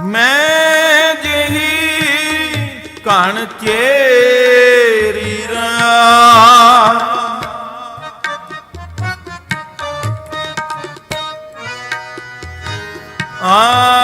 ਮੈਂ ਜਿਹੀ ਕਣ ਚੇਰੀ ਰਾ ਆ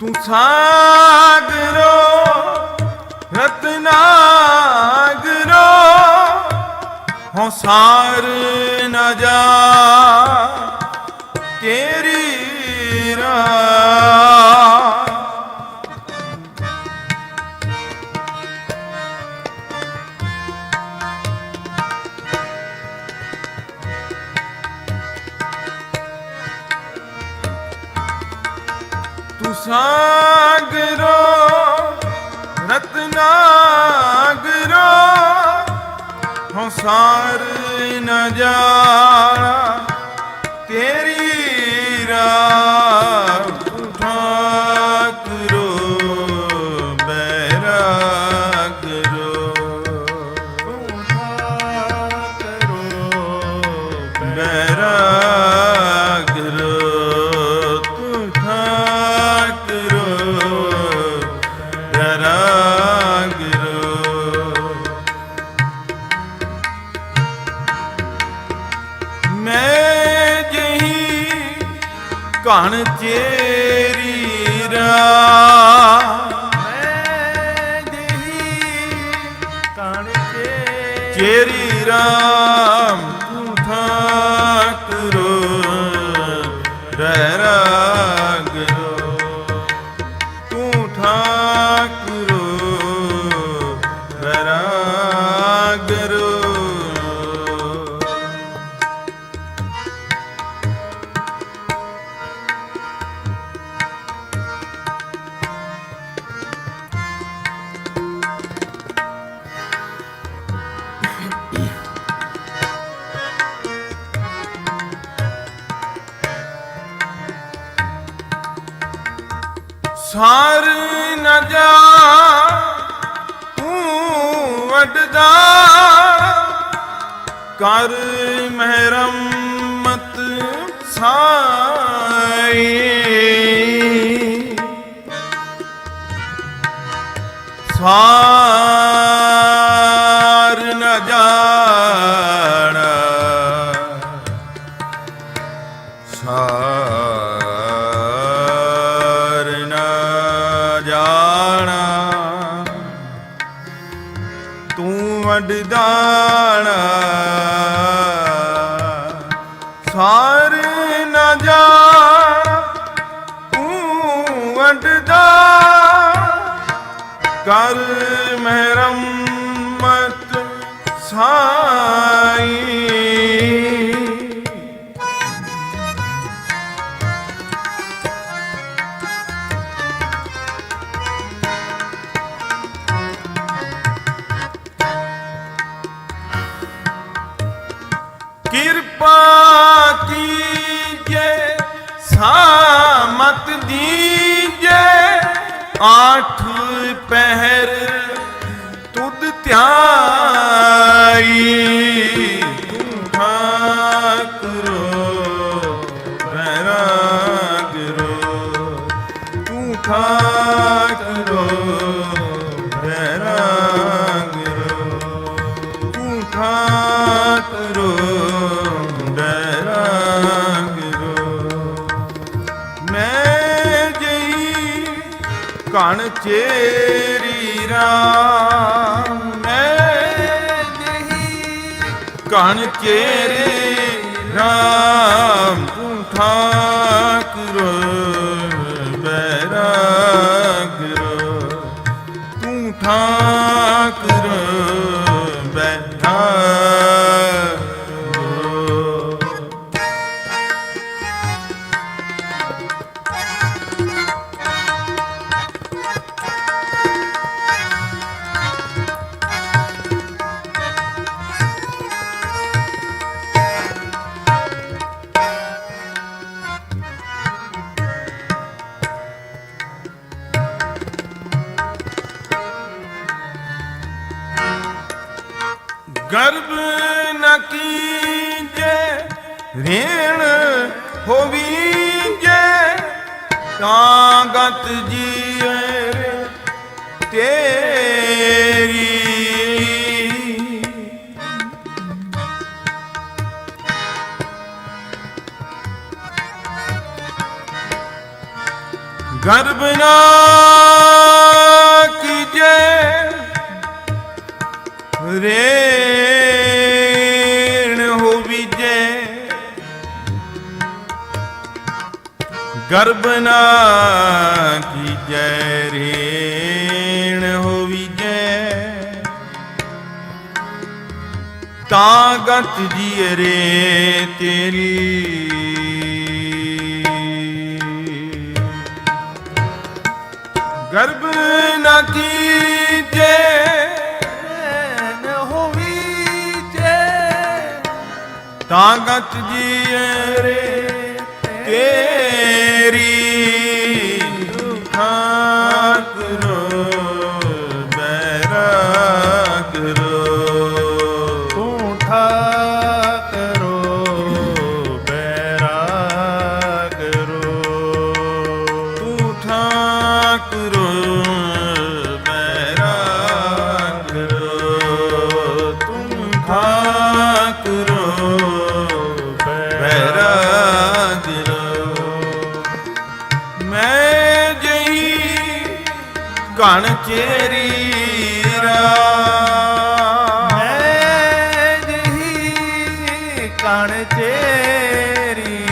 ਤੂੰ ਸਾਗਰੋ ਰਤਨਾਗਰੋ। ਹੋ ਸਾਰ ਨ ਜਾ ਸਾਗਰੋ ਰਤਨਾਗਰੋ ਹੋ ਸਾਰ ਤੇਰੀ ਰਾਹ। ਕਣ ਚੇਰੀ ਰਾ। ਮੈਂ ਜਿਹੀ ਕਣ ਚੇਰੀ ਰਾਮ ਜਾ। ਤੂੰ ਵੱਡਦਾ ਕਰ ਮਹਿਰਮਤ ਸਾਈ। ਸਾਰ ਸਾਰ ਨ ਜਾ। ਤੂੰ ਵਡਦਾ ਕਰ ਮਹਿਰਮਤ ਸਾਈ ਪਹਿਰ ਤੁਧ ਧਿਆਈ। ਤੂੰ ਠਾਕਰੋ ਬੈਰਾਗਰੋ ਤੂੰ ਠਾਕਰੋ ਬੈਰਾਗਰੋ ਤੂੰ ਠਾਕਰੋ ਚੇਰੀ ਰਾਮ ਮੈਂ ਜਹੀ ਕਣ ਚੇਰੀ ਗਰਭ ਨ ਕੀਜੇ ਰੇਣ ਹੋਵੀਜੇ। ਤਾਂ ਗਤ ਜੀਏ ਤੇਰੀ। ਗਰਬ ਨਾ ਕੀਜੇ ਰੇ ਗਰਬ ਨਾ ਕੀਜੈ ਰੇਣ ਹੋ ਵਿਜੇ ਤਾਂ ਗਤ ਜੀਏ ਰੇ ਤੇਰੀ। ਗਰਬ ਨਾ ਕੀਜੇ ਨ ਹੋਵੀ ਜੇ। ਤਾਂ ਗਤ ਜੀਏ ਰੇ ਤੇਰੀ। ਠਾਕੁਰ ਕਣ ਚੇਰੀ ਰਾ। ਮੈਂ ਜਹੀ ਕਣ ਚੇਰੀ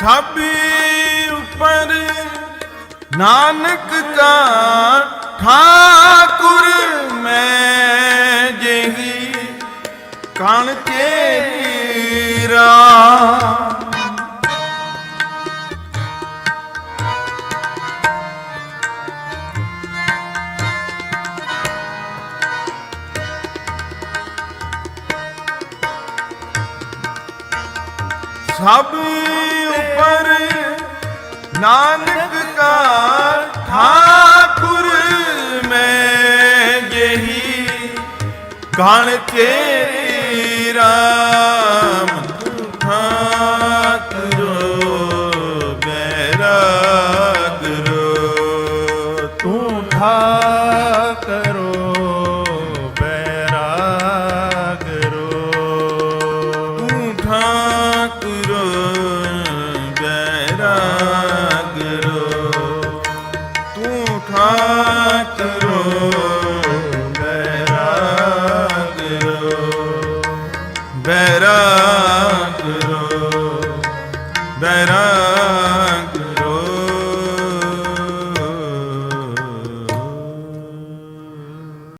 ਸਭ ਉੱਪਰ ਨਾਨਕ ਕਾ ਠਾਕੁਰ ਮੈਂ ਜਿਹੀ ਕਣ ਤੇਰਾ। ਸਭ ਉਪਰ ਨਾਨਕ ਕਾ ਠਾਕੁਰ ਮੈਂ ਜਿਹੀ ਗਣ ਤੇਰਾ Ah.